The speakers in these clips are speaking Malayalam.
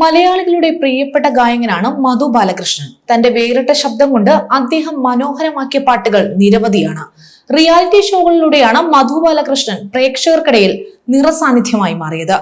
മലയാളികളുടെ പ്രിയപ്പെട്ട ഗായകനാണ് മധു ബാലകൃഷ്ണൻ. തന്റെ വേറിട്ട ശബ്ദം കൊണ്ട് അദ്ദേഹം മനോഹരമാക്കിയ പാട്ടുകൾ നിരവധിയാണ്. റിയാലിറ്റി ഷോകളിലൂടെയാണ് മധു ബാലകൃഷ്ണൻ പ്രേക്ഷകർക്കിടയിൽ നിറസാന്നിധ്യമായി മാറിയത്.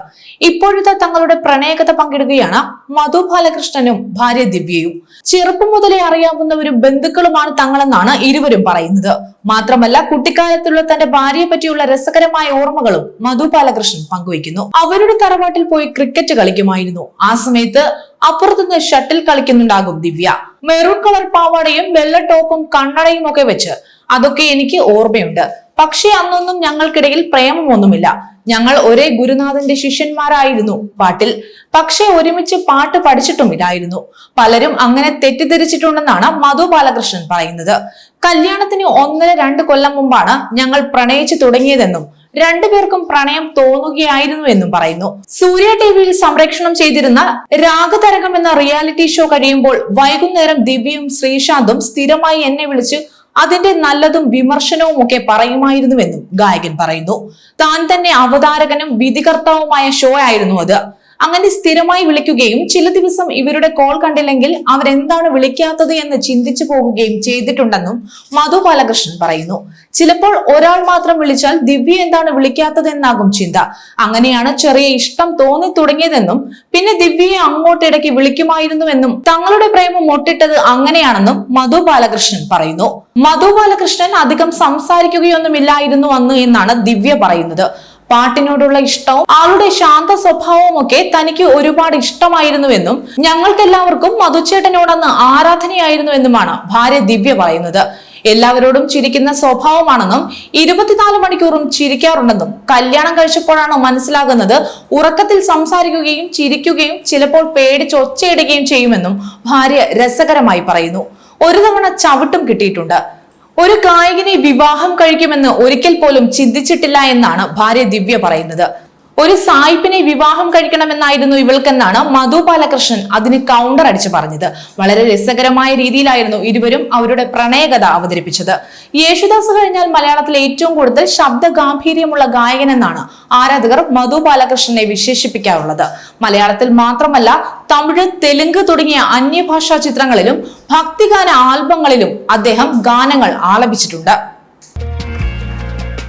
ഇപ്പോഴത്തെ തങ്ങളുടെ പ്രണയകഥ പങ്കിടുകയാണ് മധു ബാലകൃഷ്ണനും ഭാര്യ ദിവ്യയും. ചെറുപ്പം മുതലേ അറിയാവുന്നവരും ബന്ധുക്കളുമാണ് തങ്ങളെന്നാണ് ഇരുവരും പറയുന്നത്. മാത്രമല്ല കുട്ടിക്കാലത്തുള്ള തന്റെ ഭാര്യയെ പറ്റിയുള്ള രസകരമായ ഓർമ്മകളും മധു ബാലകൃഷ്ണൻ പങ്കുവയ്ക്കുന്നു. അവരുടെ തറവാട്ടിൽ പോയി ക്രിക്കറ്റ് കളിക്കുമായിരുന്നു. ആ സമയത്ത് അപ്പുറത്തുനിന്ന് ഷട്ടിൽ കളിക്കുന്നുണ്ടാകും ദിവ്യ. മെറൂൺ കളർ പാവാടയും വെള്ള ടോപ്പും കണ്ണടയും ഒക്കെ വെച്ച് അതൊക്കെ എനിക്ക് ഓർമ്മയുണ്ട്. പക്ഷേ അന്നൊന്നും ഞങ്ങൾക്കിടയിൽ പ്രേമമൊന്നുമില്ല. ഞങ്ങൾ ഒരേ ഗുരുനാഥന്റെ ശിഷ്യന്മാരായിരുന്നു പാട്ടിൽ. പക്ഷേ ഒരുമിച്ച് പാട്ട് പഠിച്ചിട്ടുമില്ലായിരുന്നു. പലരും അങ്ങനെ തെറ്റിദ്ധരിച്ചിട്ടുണ്ടെന്നാണ് മധു ബാലകൃഷ്ണൻ പറയുന്നത്. കല്യാണത്തിന് ഒന്നര രണ്ട് കൊല്ലം മുമ്പാണ് ഞങ്ങൾ പ്രണയിച്ചു തുടങ്ങിയതെന്നും രണ്ടുപേർക്കും പ്രണയം തോന്നുകയായിരുന്നു എന്നും പറയുന്നു. സൂര്യ ടിവിയിൽ സംരക്ഷണം ചെയ്തിരുന്ന രാഗതരകം എന്ന റിയാലിറ്റി ഷോ കഴിയുമ്പോൾ വൈകുന്നേരം ദിവ്യയും ശ്രീശാന്തും സ്ഥിരമായി എന്നെ വിളിച്ച് അതിന്റെ നല്ലതും വിമർശനവും ഒക്കെ പറയുമായിരുന്നുവെന്നും ഗായകൻ പറയുന്നു. താൻ തന്നെ അവതാരകനും വിധികർത്താവുമായ ഷോ ആയിരുന്നു അത്. അങ്ങനെ സ്ഥിരമായി വിളിക്കുകയും ചില ദിവസം ഇവരുടെ കോൾ കണ്ടില്ലെങ്കിൽ അവരെന്താണ് വിളിക്കാത്തത് എന്ന് ചിന്തിച്ചു പോകുകയും ചെയ്തിട്ടുണ്ടെന്നും മധു ബാലകൃഷ്ണൻ പറയുന്നു. ചിലപ്പോൾ ഒരാൾ മാത്രം വിളിച്ചാൽ ദിവ്യ എന്താണ് വിളിക്കാത്തത് എന്നാകും ചിന്ത. അങ്ങനെയാണ് ചെറിയ ഇഷ്ടം തോന്നി തുടങ്ങിയതെന്നും പിന്നെ ദിവ്യയെ അങ്ങോട്ടിടയ്ക്ക് വിളിക്കുമായിരുന്നുവെന്നും തങ്ങളുടെ പ്രേമം മുട്ടിട്ടത് അങ്ങനെയാണെന്നും മധു ബാലകൃഷ്ണൻ പറയുന്നു. മധു ബാലകൃഷ്ണൻ അധികം സംസാരിക്കുകയൊന്നുമില്ലായിരുന്നു അന്ന് എന്നാണ് ദിവ്യ പറയുന്നത്. പാട്ടിനോടുള്ള ഇഷ്ടവും ആളുടെ ശാന്ത സ്വഭാവവും ഒക്കെ തനിക്ക് ഒരുപാട് ഇഷ്ടമായിരുന്നുവെന്നും ഞങ്ങൾക്കെല്ലാവർക്കും മധുച്ചേട്ടനോടന്ന് ആരാധനയായിരുന്നുവെന്നുമാണ് ഭാര്യ ദിവ്യ പറയുന്നത്. എല്ലാവരോടും ചിരിക്കുന്ന സ്വഭാവമാണെന്നും ഇരുപത്തിനാല് മണിക്കൂറും ചിരിക്കാറുണ്ടെന്നും കല്യാണം കഴിച്ചപ്പോഴാണ് മനസ്സിലാകുന്നത് ഉറക്കത്തിൽ സംസാരിക്കുകയും ചിരിക്കുകയും ചിലപ്പോൾ പേടിച്ച് ഒച്ചയിടുകയും ചെയ്യുമെന്നും ഭാര്യ രസകരമായി പറയുന്നു. ഒരു തവണ ചവിട്ടും കിട്ടിയിട്ടുണ്ട്. ഒരു ഗായകനെ വിവാഹം കഴിക്കുമെന്ന് ഒരിക്കൽ പോലും ചിന്തിച്ചിട്ടില്ല എന്നാണ് ഭാര്യ ദിവ്യ പറയുന്നത്. ഒരു സായിപ്പിനെ വിവാഹം കഴിക്കണമെന്നായിരുന്നു ഇവൾക്കെന്നാണ് മധു ബാലകൃഷ്ണൻ അതിന് കൗണ്ടർ അടിച്ചു പറഞ്ഞത്. വളരെ രസകരമായ രീതിയിലായിരുന്നു ഇരുവരും അവരുടെ പ്രണയകഥ അവതരിപ്പിച്ചത്. യേശുദാസ് കഴിഞ്ഞാൽ മലയാളത്തിലെ ഏറ്റവും കൂടുതൽ ശബ്ദ ഗാംഭീര്യമുള്ള ഗായകൻ എന്നാണ് ആരാധകർ മധു ബാലകൃഷ്ണനെ വിശേഷിപ്പിക്കാറുള്ളത്. മലയാളത്തിൽ മാത്രമല്ല തമിഴ് തെലുങ്ക് തുടങ്ങിയ അന്യഭാഷാ ചിത്രങ്ങളിലും ഭക്തിഗാന ആൽബങ്ങളിലും അദ്ദേഹം ഗാനങ്ങൾ ആലപിച്ചിട്ടുണ്ട്.